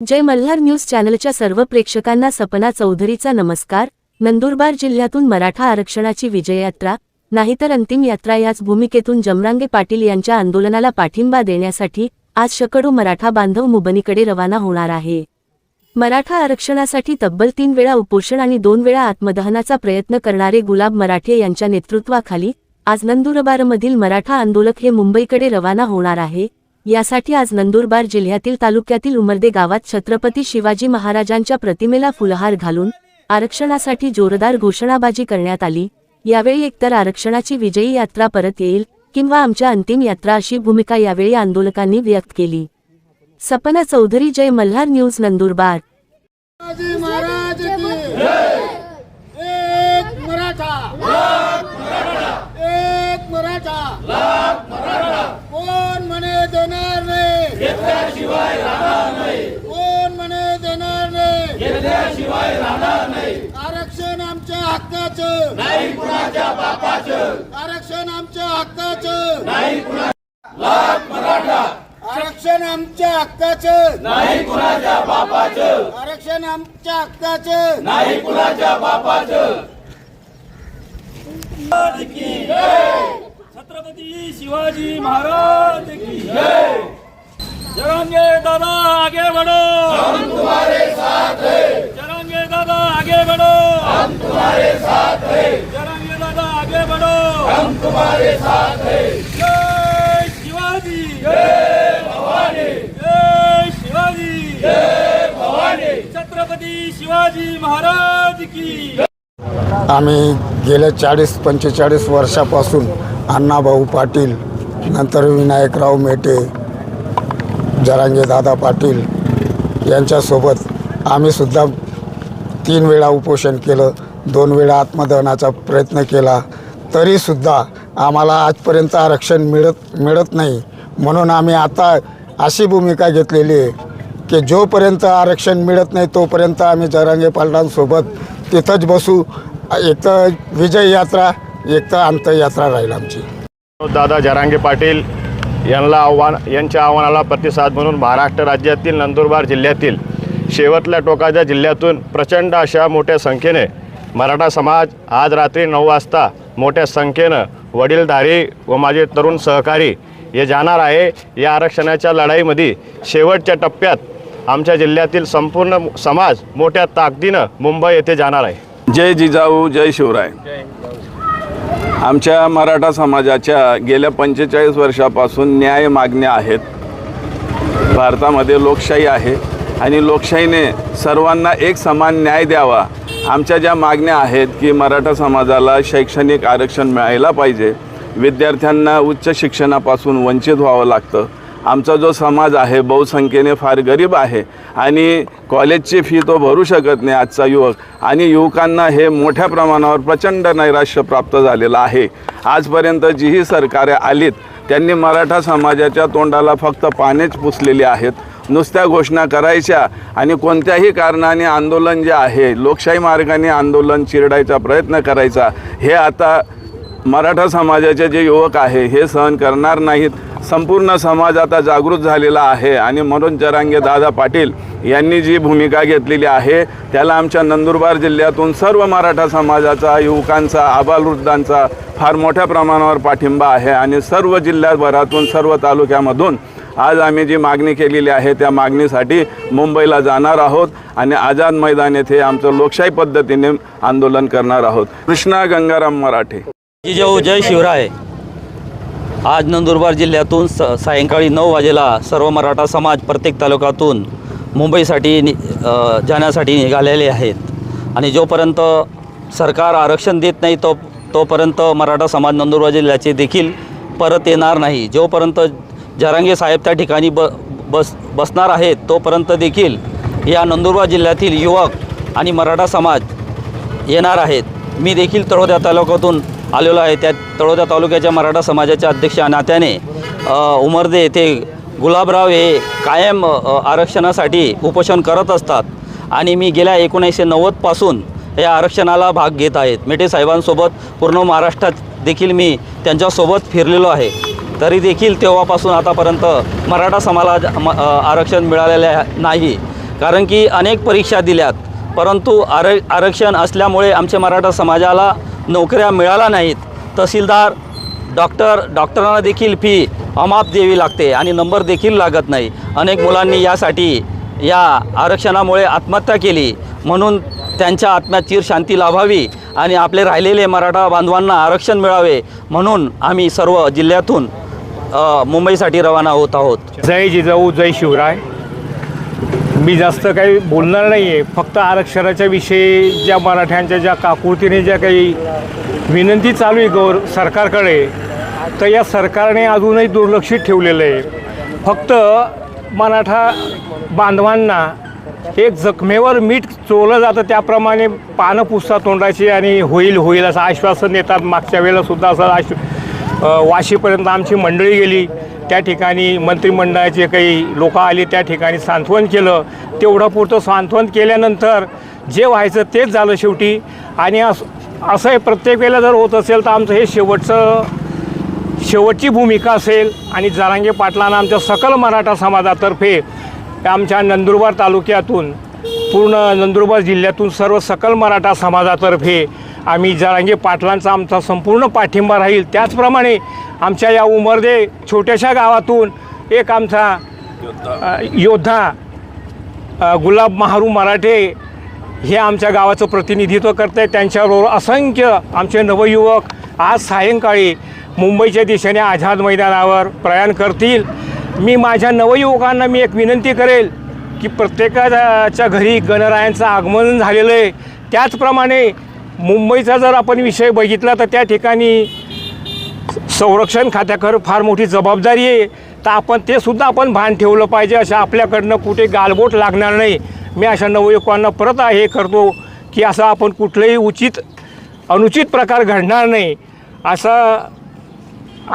जय Malhar news चॅनलच्या सर्व प्रेक्षकांना सपना चौधरीचा नमस्कार. नंदुरबार जिल्ह्यातून मराठा आरक्षणाची विजययात्रा नाहीतर अंतिम यात्रा याच भूमिकेतून जमरांगे पाटील यांच्या आंदोलनाला पाठिंबा देण्यासाठी आज शकड़ो मराठा बांधव मुबनीकडे रवाना होणार आहे. मराठा आरक्षणासाठी तब्बल तीन वेळा उपोषण आणि दोन वेळा आत्मदहनाचा प्रयत्न करणारे गुलाब मराठे यांच्या नेतृत्वाखाली आज नंदुरबारमधील मराठा आंदोलक हे मुंबईकडे रवाना होणार आहे. यासाठी आज नंदुरबार जिल्ह्यातील तालुक्यातील उमरदे गावात छत्रपती शिवाजी महाराजांच्या प्रतिमेला फुलहार घालून आरक्षणासाठी जोरदार घोषणाबाजी करण्यात आली. यावेळी एकतर आरक्षणाची विजयी यात्रा परत येईल किंवा आमच्या अंतिम यात्रा अशी भूमिका यावेळी आंदोलकांनी व्यक्त केली. सपना चौधरी जय मल्हार न्यूज नंदुरबार शिवाजी महाराज की एक मराठा एक मराठा कोण म्हणे देणार नाही कोण म्हणे देणार नाही? आरक्षण आमच्या हक्काचं. नाही कुणाच्या बापाचं. आरक्षण आमच्या हक्काचं. आरक्षण आमच्या हक्काचं. आरक्षण आमच्या हक्काचं. छत्रपती शिवाजी महाराज की जय. जरांगे दादा आगे बढ़ो। हम तुम्हारे साथ हैं जरांगे दादा आगे बढ़ो। हम तुम्हारे साथ हैं जरांगे दादा आगे बढ़ो। हम तुम्हारे साथ हैं जय शिवाजी। जय भवानी जय शिवाजी। जय भवानी छत्रपती शिवाजी महाराज की। आम्ही गेल्या चाळीस पंचेचाळीस वर्षापासून अण्णाभाऊ पाटील नंतर विनायकराव मेटे जरांगे दादा पाटील यांच्यासोबत आम्हीसुद्धा तीन वेळा उपोषण केलं दोन वेळा आत्मदहनाचा प्रयत्न केला. तरीसुद्धा आम्हाला आजपर्यंत आरक्षण मिळत मिळत नाही. म्हणून आम्ही आता अशी भूमिका घेतलेली आहे की जोपर्यंत आरक्षण मिळत नाही तोपर्यंत आम्ही जरांगे पालडांसोबत तिथंच बसू. एक तर विजय यात्रा एक तर अंतयात्रा राहील आमची. दादा जरांगे पाटील यांना आव्हान यांच्या आव्हानाला प्रतिसाद म्हणून महाराष्ट्र राज्यातील नंदुरबार जिल्ह्यातील शेवटल्या टोकाच्या जिल्ह्यातून प्रचंड अशा मोठ्या संख्येने मराठा समाज आज रात्री नऊ वाजता मोठ्या संख्येनं वडीलधारी व माझे तरुण सहकारी हे जाणार आहे. या आरक्षणाच्या लढाईमध्ये शेवटच्या टप्प्यात आमच्या जिल्ह्यातील संपूर्ण समाज मोठ्या ताकदीनं मुंबई येथे जाणार आहे. जय जिजाऊ जय शिवराय. आमच्या मराठा समाजाच्या गेल्या पंचेचाळीस वर्षापासून न्याय मागण्या आहेत. भारतामध्ये लोकशाही आहे आणि लोकशाहीने सर्वांना एक समान न्याय द्यावा. आमच्या ज्या मागण्या आहेत की मराठा समाजाला शैक्षणिक आरक्षण मिळायला पाहिजे विद्यार्थ्यांना उच्च शिक्षणापासून वंचित व्हावं लागतं. आमचा जो समाज आहे बहुसंख्येने फार गरीब आहे आणि कॉलेजची फी तो भरू शकत नाही आजचा युवक. आणि युवकांना हे मोठ्या प्रमाणावर प्रचंड नैराश्य प्राप्त झालेलं आहे. आजपर्यंत जीही सरकारे आलीत त्यांनी मराठा समाजाच्या तोंडाला फक्त पानेच पुसलेली आहेत. नुसत्या घोषणा करायच्या आणि कोणत्याही कारणाने आंदोलन जे आहे लोकशाही मार्गाने आंदोलन चिरडायचा प्रयत्न करायचा हे आता मराठा समाजाचे जे युवक आहे हे सहन करणार नाहीत. संपूर्ण समाज आता जागृत झालेला आहे आणि म्हणून जरांगे दादा पाटील यांनी जी भूमिका घेतलेली आहे त्याला आमच्या नंदुरबार जिल्ह्यातून सर्व मराठा समाजाचा युवकांचा आबालवृद्धांचा फार मोठ्या प्रमाणावर पाठिंबा आहे आणि सर्व जिल्ह्याभरातून सर्व तालुक्यामधून आज आम्ही जी मागणी केलेली आहे त्या मागणीसाठी मुंबईला जाणार आहोत आणि आझाद मैदान येथे आमचं लोकशाही पद्धतीने आंदोलन करणार आहोत. कृष्णा गंगाराम मराठे. जय शिवराय आज नंदुरबार जिल्ह्यातून स सायंकाळी नऊ वाजेला सर्व मराठा समाज प्रत्येक तालुक्यातून मुंबईसाठी नि जाण्यासाठी निघालेले आहेत. आणि जोपर्यंत सरकार आरक्षण देत नाही तो तोपर्यंत मराठा समाज नंदुरबार जिल्ह्याचे देखील परत येणार नाही. जोपर्यंत जरांगे साहेब त्या ठिकाणी ब बस बसणार आहेत तोपर्यंत देखील या नंदुरबार जिल्ह्यातील युवक आणि मराठा समाज येणार आहेत. मी देखील तळोद्या तालुक्यातून आलेलो आहे. त्या तळोद्या तालुक्याच्या मराठा समाजाच्या अध्यक्ष नात्याने उमरदे येथे गुलाबराव हे कायम आरक्षणासाठी उपोषण करत असतात. आणि मी गेल्या एकोणीसशे नव्वदपासून या आरक्षणाला भाग घेत आहेत. मेटे साहेबांसोबत पूर्ण महाराष्ट्रात देखील मी त्यांच्यासोबत फिरलेलो आहे. तरी देखील तेव्हापासून आतापर्यंत मराठा समाजाला म- आरक्षण मिळालेले नाही. कारण की अनेक परीक्षा दिल्यात. परंतु आर आरक्षण असल्यामुळे आमच्या मराठा समाजाला नोकऱ्या मिळाल्या नाहीत. तहसीलदार डॉक्टर डॉक्टरांना देखील फी अमाप द्यावी लागते आणि नंबर देखील लागत नाही. अनेक मुलांनी यासाठी या आरक्षणामुळे आत्महत्या केली. म्हणून त्यांच्या आत्म्यात चिर शांती लाभावी आणि आपले राहिलेले मराठा बांधवांना आरक्षण मिळावे. म्हणून आम्ही सर्व जिल्ह्यातून मुंबईसाठी रवाना होत आहोत. जय जिजाऊ जय शिवराय. मी जास्त काही बोलणार नाही आहे फक्त आरक्षणाच्या विषयी ज्या मराठ्यांच्या ज्या काकुळतीने ज्या काही विनंती चालू आहे गौर सरकारकडे तर या सरकारने अजूनही दुर्लक्षित ठेवलेलं आहे. फक्त मराठा बांधवांना एक जखमेवर मीठ चोळलं जातं त्याप्रमाणे पानं पुसता तोंडाची आणि होईल होईल असं आश्वासन देतात. मागच्या वेळेलासुद्धा असं आश्व वाशीपर्यंत आमची मंडळी गेली. त्या ठिकाणी मंत्रिमंडळाचे काही लोक आले त्या ठिकाणी सांत्वन केलं. तेवढं पुरतं सांत्वन केल्यानंतर जे व्हायचं तेच झालं शेवटी. आणि असं असं हे प्रत्येक वेळेला जर होत असेल तर आमचं हे शेवटचं शेवटची भूमिका असेल. आणि जरांगे पाटलांना आमच्या सकल मराठा समाजातर्फे आमच्या नंदुरबार तालुक्यातून पूर्ण नंदुरबार जिल्ह्यातून सर्व सकल मराठा समाजातर्फे आम्ही जरांगे पाटलांचा आमचा संपूर्ण पाठिंबा राहील. त्याचप्रमाणे आमच्या या उमरदे छोट्याशा गावातून एक आमचा योद्धा. गुलाब महारू मराठे हे आमच्या गावाचं प्रतिनिधित्व करत आहेत त्यांच्याबरोबर असंख्य आमचे नवयुवक आज सायंकाळी मुंबईच्या दिशेने आझाद मैदानावर प्रयाण करतील. मी माझ्या नवयुवकांना मी एक विनंती करेल की प्रत्येकाच्या घरी गणरायांचं आगमन झालेलं आहे. त्याचप्रमाणे मुंबईचा जर आपण विषय बघितला तर त्या ठिकाणी संरक्षण खात्याकर फार मोठी जबाबदारी आहे. तर आपण ते सुद्धा आपण भान ठेवलं पाहिजे. अशा आपल्याकडनं कुठे गालबोट लागणार नाही. मी अशा नवयुवकांना परत हे करतो की असं आपण कुठलंही उचित अनुचित प्रकार घडणार नाही. असं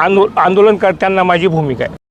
आंदो आंदोलनकर्त्यांना माझी भूमिका आहे.